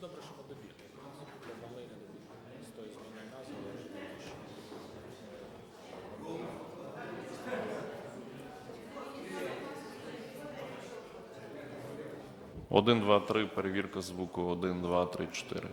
добре, що ми добігли. Ми могли не добігти. З тої зміни назви. Один, два, три. Перевірка звуку. Один, два, три, чотири.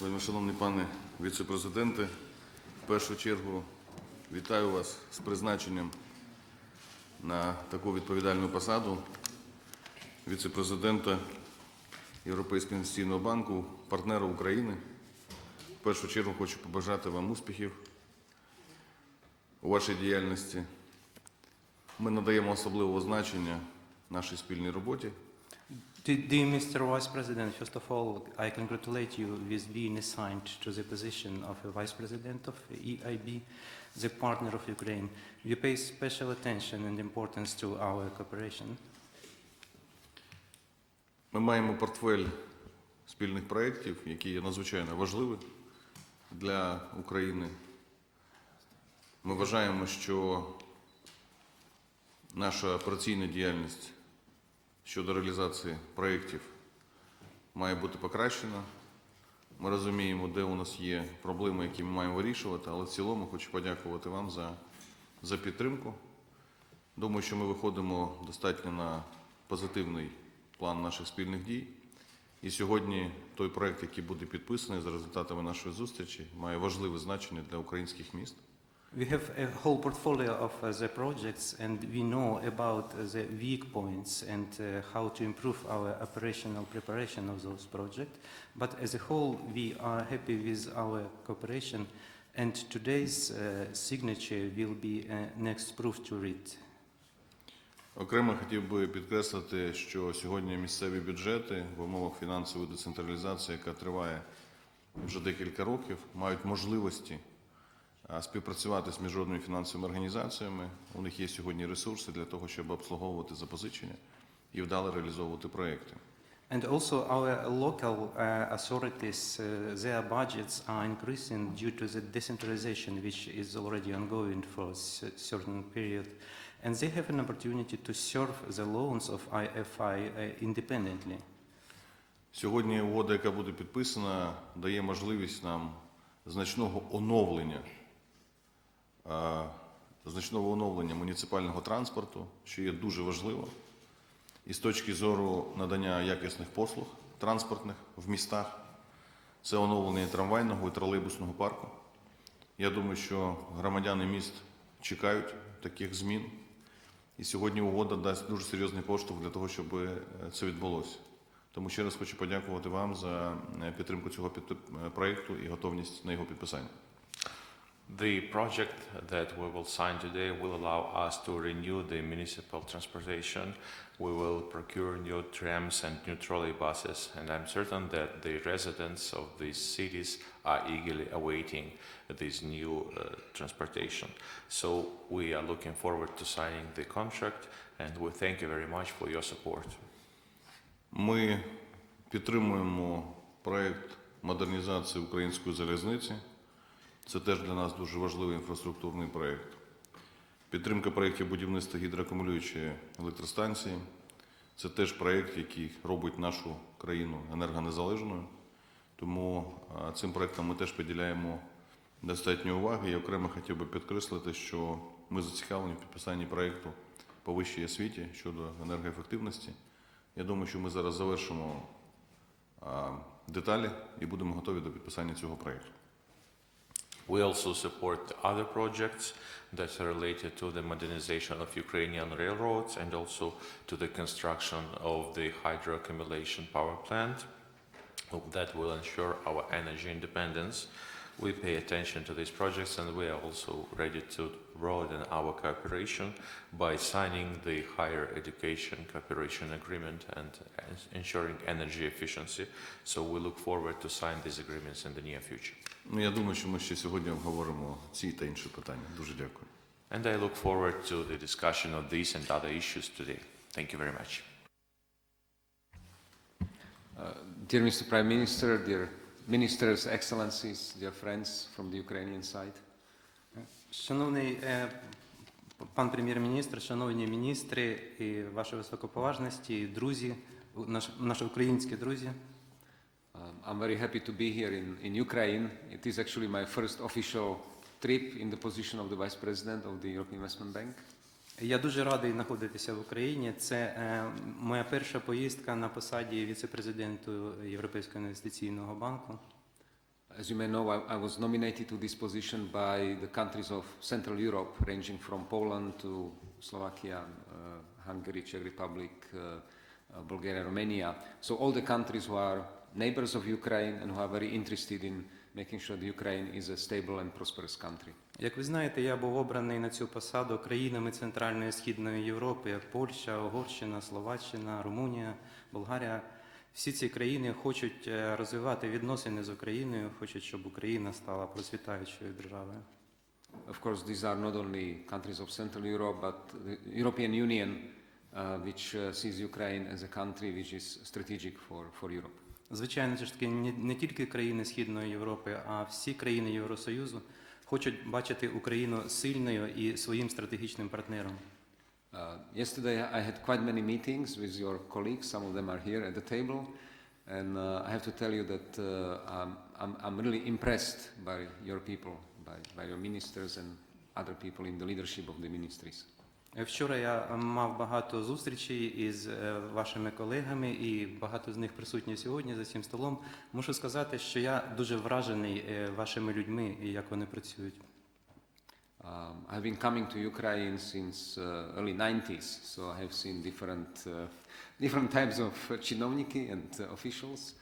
Вельми шановний пане віце-президенте, в першу чергу вітаю вас з призначенням на таку відповідальну посаду віце-президента Європейського інвестиційного банку, партнера України. В першу чергу хочу побажати вам успіхів у вашій діяльності. Ми надаємо особливого значення нашій спільній роботі. De- Dear Mr. Vice President, first of all, I congratulate you with being assigned to the position of a Vice President of EIB, the partner of Ukraine. You pay special attention and importance to our cooperation. Ми маємо портфель спільних проєктів, які є надзвичайно важливі для України. Ми вважаємо, що наша операційна діяльність щодо реалізації проєктів має бути покращена. Ми розуміємо, де у нас є проблеми, які ми маємо вирішувати, але в цілому хочу подякувати вам за, за підтримку. Думаю, що ми виходимо достатньо на позитивний план наших спільних дій. І сьогодні той проект, який буде підписаний за результатами нашої зустрічі, має важливе значення для українських міст. We have a whole portfolio of uh, the projects and we know about uh, the weak points and uh, how to improve our operational preparation of those projects. But as a whole, we are happy with our cooperation and today's uh, signature will be uh, next proof to read. Окремо хотів би підкреслити, що сьогодні місцеві бюджети в умовах фінансової децентралізації, яка триває вже декілька років, мають можливості співпрацювати з міжнародними фінансовими організаціями. У них є сьогодні ресурси для того, щоб обслуговувати запозичення і вдало реалізовувати проекти. And also our local uh, authorities, uh, their budgets are increasing due to the decentralization which is already ongoing for a certain period. And they have an opportunity to serve the loans of IFI uh, independently. Сьогодні угода, яка буде підписана, дає можливість нам значного оновлення, значного оновлення муніципального транспорту, що є дуже важливо, і з точки зору надання якісних послуг транспортних в містах. Це оновлення трамвайного і тролейбусного парку. Я думаю, що громадяни міст чекають таких змін. І сьогодні угода дасть дуже серйозний поштовх для того, щоб е, це відбулося. Тому ще раз хочу подякувати вам за е, підтримку цього е, і готовність на його підписання. The project that we will sign today will allow us to renew the municipal transportation. We will procure new trams and new trolley buses, and I'm certain that the residents of these cities are eagerly awaiting this new uh, transportation. So we are looking forward to signing the contract, and we thank you very much for your support. Ми підтримуємо проект модернізації української залізниці. Це теж для нас дуже важливий інфраструктурний проект. Підтримка проєктів будівництва гідроакумулюючої електростанції. Це теж проєкт, який робить нашу країну енергонезалежною. Тому цим проектам ми теж приділяємо достатньо уваги. І окремо хотів би підкреслити, що ми зацікавлені в підписанні проекту по вищій освіті щодо енергоефективності. Я думаю, що ми зараз завершимо деталі і будемо готові до підписання цього проекту. We also support the other projects that are related to the modernization of Ukrainian railroads and also to the construction of the hydro accumulation power plant that will ensure our energy independence We pay attention to these projects and we are also ready to broaden our cooperation by signing the higher education cooperation agreement and ensuring energy efficiency. So we look forward to sign these agreements in the near future. Ну, я думаю, що ми ще сьогодні обговоримо ці та інші питання. Дуже дякую. And I look forward to the discussion of these and other issues today. Thank you very much. Uh, Dear Mr. Prime Minister, dear ministers, excellencies, dear friends from the Ukrainian side, Шановний е, пан прем'єр-міністр, шановні міністри, і ваші високоповажності, друзі, наш, наші українські друзі. um, I'm very happy to be here in, in Ukraine. It is actually my first official trip in the position of the Vice President of the European Investment Bank. Я дуже радий знаходитися в Україні. Це е, моя перша поїздка на посаді віце-президенту Європейського інвестиційного банку. As you may know, I, I was nominated to this position by the countries of Central Europe, ranging from Poland to Slovakia, uh, Hungary, Czech Republic, uh, uh, Bulgaria, Romania. So all the countries who are neighbors of Ukraine and who are very interested in making sure that Ukraine is a stable and prosperous country. Як ви знаєте, я був обраний на цю посаду країнами Центральної і Східної Європи, як Польща, Угорщина, Словаччина, Румунія, Болгарія. Всі ці країни хочуть е, розвивати відносини з Україною, хочуть, щоб Україна стала процвітаючою державою. Of course, these are not only countries of Central Europe, but the European Union, uh, which uh, sees Ukraine as a country which is strategic for, for Europe. Звичайно, це ж таки не, тільки країни Східної Європи, а всі країни Євросоюзу хочуть бачити Україну сильною і своїм стратегічним партнером. Uh, yesterday, I had quite many meetings with your colleagues. Some of them are here at the table. And uh, I have to tell you that uh, I'm, I'm, I'm really impressed by your people, by, by your ministers and other people in the leadership of the ministries. Е, Вчора я е, мав багато зустрічей із е, вашими колегами, і багато з них присутні сьогодні за цим столом. Мушу сказати, що я дуже вражений вашими людьми і як вони працюють. Um, I've been coming to Ukraine since uh, early 90s, so I have seen different, uh, different types of uh, chinovniki and uh.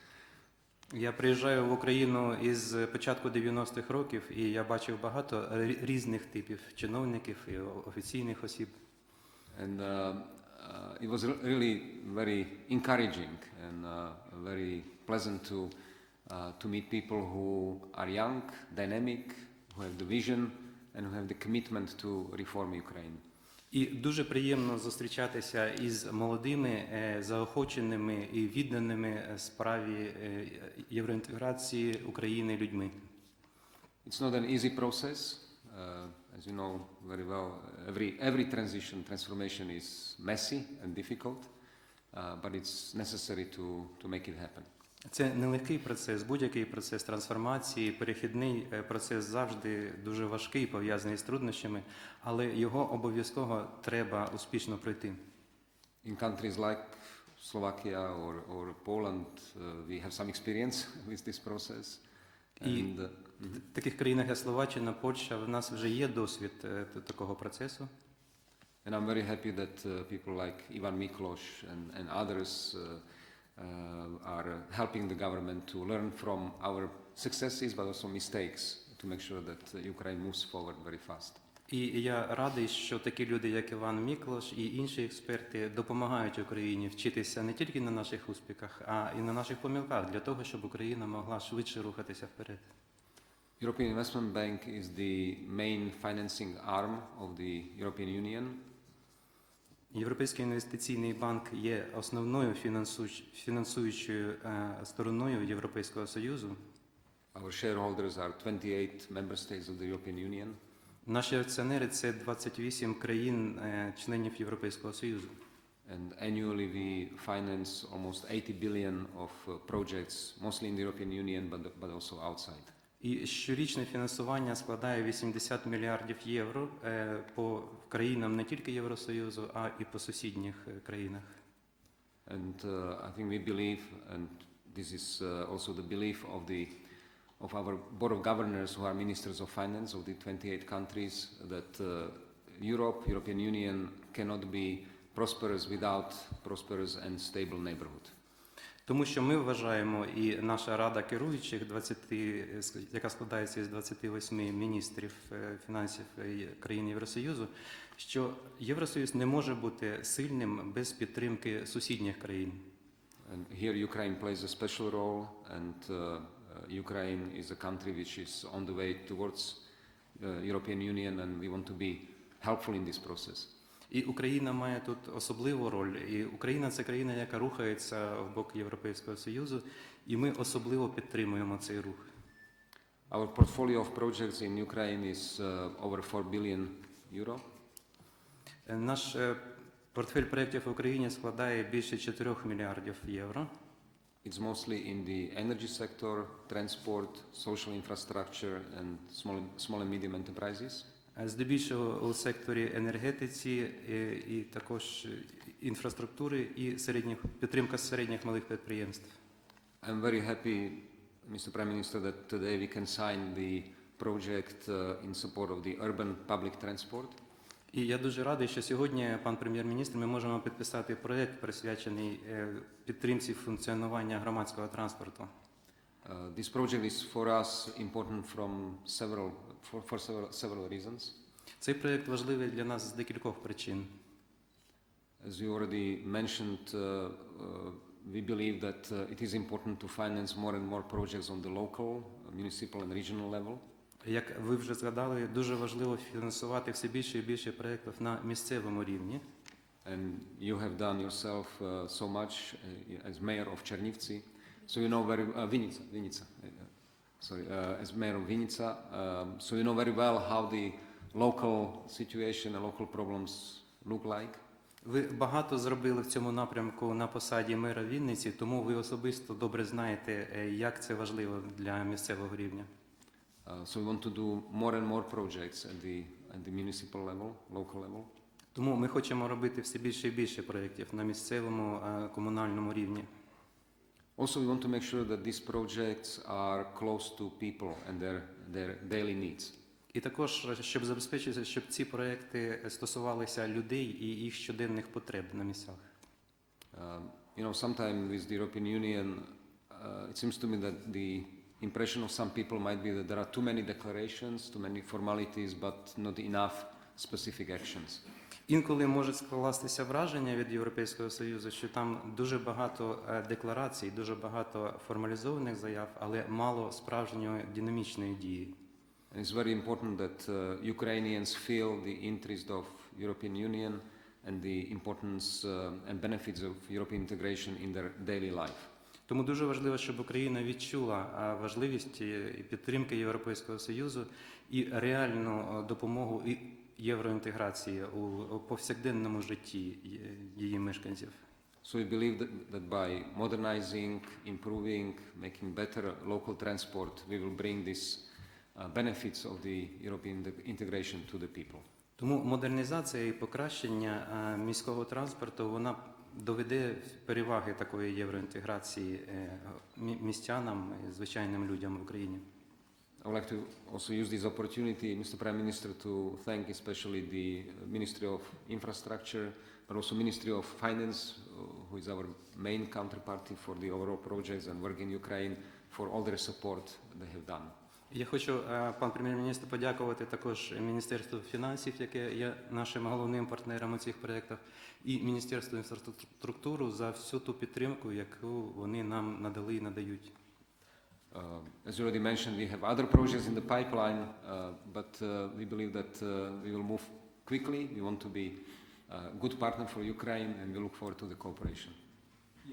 Я приїжджаю в Україну із початку 90-х років, і я бачив багато різних типів чиновників і офіційних осіб. And uh, uh, it was really very encouraging and uh, very pleasant to, uh, to meet people who are young, dynamic, who have the vision, and who have the commitment to reform Ukraine. І дуже приємно зустрічатися із молодими, е, заохоченими і відданими е, справі е, євроінтеграції України людьми. It's not an easy process. Uh, as you know very well, every, every transition, transformation is messy and difficult, uh, but it's necessary to, to make it happen. Це нелегкий процес, будь-який процес трансформації, перехідний е, процес завжди дуже важкий, пов'язаний з труднощами, але його обов'язково треба успішно пройти. In countries like Slovakia or, or Poland, uh, we have some experience with this process. І And, uh, в таких країнах, як Словаччина, Польща, в нас вже є досвід е, такого процесу. and I'm very happy that uh, people like Ivan Miklos and, and others uh, are uh, helping the government to learn from our successes but also mistakes to make sure that uh, Ukraine moves forward very fast. І я радий, що такі люди, як Іван Міклош і інші експерти, допомагають Україні вчитися не тільки на наших успіхах, а і на наших помилках для того, щоб Україна могла швидше рухатися вперед. European Investment Bank is the main financing arm of the European Union. Європейський інвестиційний банк є основною фінансуючою е, стороною Європейського союзу. Our shareholders are 28 member states of the European Union. Наші акціонери це 28 країн, е, членів Європейського союзу. and annually we finance almost 80 billion of uh, projects, mostly in the European Union, but, but also outside. І щорічне фінансування складає 80 мільярдів євро е, по країнам не тільки Євросоюзу, а і по сусідніх е, країнах. And uh, I think we believe, and this is uh, also the belief of the of our board of governors, who are ministers of finance of the 28 countries, that uh, Europe, European Union, cannot be prosperous without prosperous and stable neighborhood. Тому що ми вважаємо, і наша рада керуючих 20, е, яка складається із 28 міністрів е, фінансів е, країн Євросоюзу, що Євросоюз не може бути сильним без підтримки сусідніх країн. And here Ukraine plays a special role, and uh, uh, Ukraine is a country which is on the way towards uh, European Union, and we want to be helpful in this process. І Україна має тут особливу роль. І Україна це країна, яка рухається в бок Європейського Союзу, і ми особливо підтримуємо цей рух. Our portfolio of projects in Ukraine is uh, over 4 billion euro. Е, Наш е, портфель проєктів в Україні складає більше 4 мільярдів євро. It's mostly in the energy sector, transport, social infrastructure, and small, small and medium enterprises. Е, Здебільшого у секторі енергетиці е, і також інфраструктури і середніх підтримка середніх малих підприємств. I'm very happy, Mr. Prime Minister, that today we can sign the project uh, in support of the urban public transport. І я дуже радий, що сьогодні, пан прем'єр-міністр, ми можемо підписати проєкт, присвячений е, підтримці функціонування громадського транспорту. Uh, this project is for us important from several, for, for several, several reasons. Цей проєкт важливий для нас з декількох причин. As you already mentioned, uh, uh, we believe that uh, it is important to finance more and more projects on the local, uh, municipal and regional level. Як ви вже згадали, дуже важливо фінансувати все більше і більше проєктів на місцевому рівні. And you have done yourself uh, so much uh, as mayor of Chernivtsi. So you know very uh, Vinica, Vinica. Sorry, uh, as mayor of Vinica. Um, so you know very well how the local situation and local problems look like. Ви багато зробили в цьому напрямку на посаді мера Вінниці, тому ви особисто добре знаєте, е, як це важливо для місцевого рівня. Uh, so we want to do more and more projects at the at the municipal level, local level. Тому ми хочемо робити все більше і більше проєктів на місцевому е, комунальному рівні. Also, we want to make sure that these projects are close to people and their their daily needs. І також, е, щоб забезпечити, щоб ці проекти стосувалися людей і їх щоденних потреб на місцях. Um, you know, sometimes with the European Union, uh, it seems to me that the impression of some people might be that there are too many declarations, too many formalities, but not enough specific actions. Інколи може скластися враження від Європейського Союзу, що там дуже багато е, декларацій, дуже багато формалізованих заяв, але мало справжньої динамічної дії. It's very important that uh, Ukrainians feel the interest of European Union and the importance uh, and benefits of European integration in their daily life. Тому дуже важливо, щоб Україна відчула важливість е, і підтримки Європейського Союзу і реальну е, допомогу і євроінтеграції у повсякденному житті її мешканців. So we believe that, that by modernizing, improving, making better local transport, we will bring these uh, benefits of the European integration to the people. Тому модернізація і покращення е, міського транспорту вона доведе переваги такої євроінтеграції мі- містянам, і звичайним людям в Україні. I would like to also use this opportunity, Mr. Prime Minister, to thank especially the Ministry of Infrastructure, but also Ministry of Finance, uh, who is our main counterparty for the overall projects and work in Ukraine, for all their support they have done. Я хочу, е, пан прем'єр-міністр, подякувати також Міністерству фінансів, яке є нашим головним партнером у цих проєктах, і Міністерству інфраструктури за всю ту підтримку, яку вони нам надали і надають. Uh, As you already mentioned, we have other projects in the pipeline, uh, but uh, we believe that uh, we will move quickly. We want to be a good partner for Ukraine, and we look forward to the cooperation.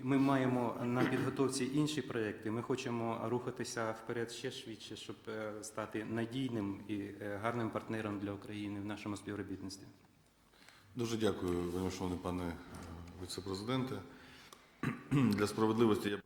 Ми маємо на підготовці інші проєкти. Ми хочемо рухатися вперед ще швидше, щоб е, стати надійним і е, гарним партнером для України в нашому співробітництві. Дуже дякую, вельмишановний пане е, віце-президенте. Для справедливості я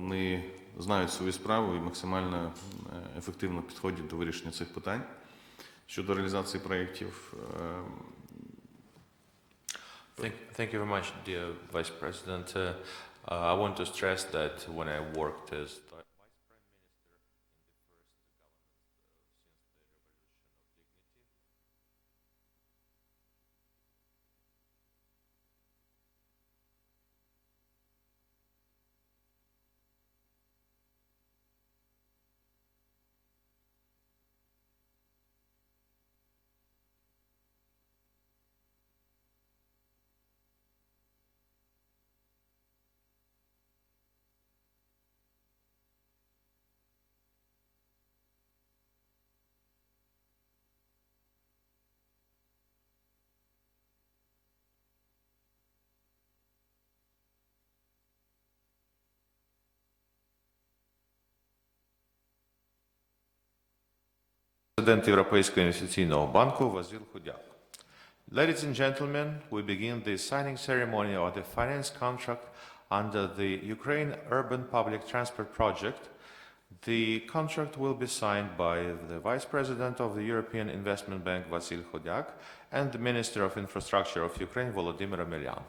Вони знають свою справу і максимально е, ефективно підходять до вирішення цих питань. Щодо реалізації проєктів, е, Thank, thank you very much, dear Vice President. Uh, I want to stress that when I worked as Президент Європейського інвестиційного банку Василь Худяк. Ladies and gentlemen, we begin the signing ceremony of the finance contract under the Ukraine Urban Public Transport Project. The contract will be signed by the Vice President of the European Investment Bank, Vasil Khudyak, and the Minister of Infrastructure of Ukraine, Volodymyr Emelian.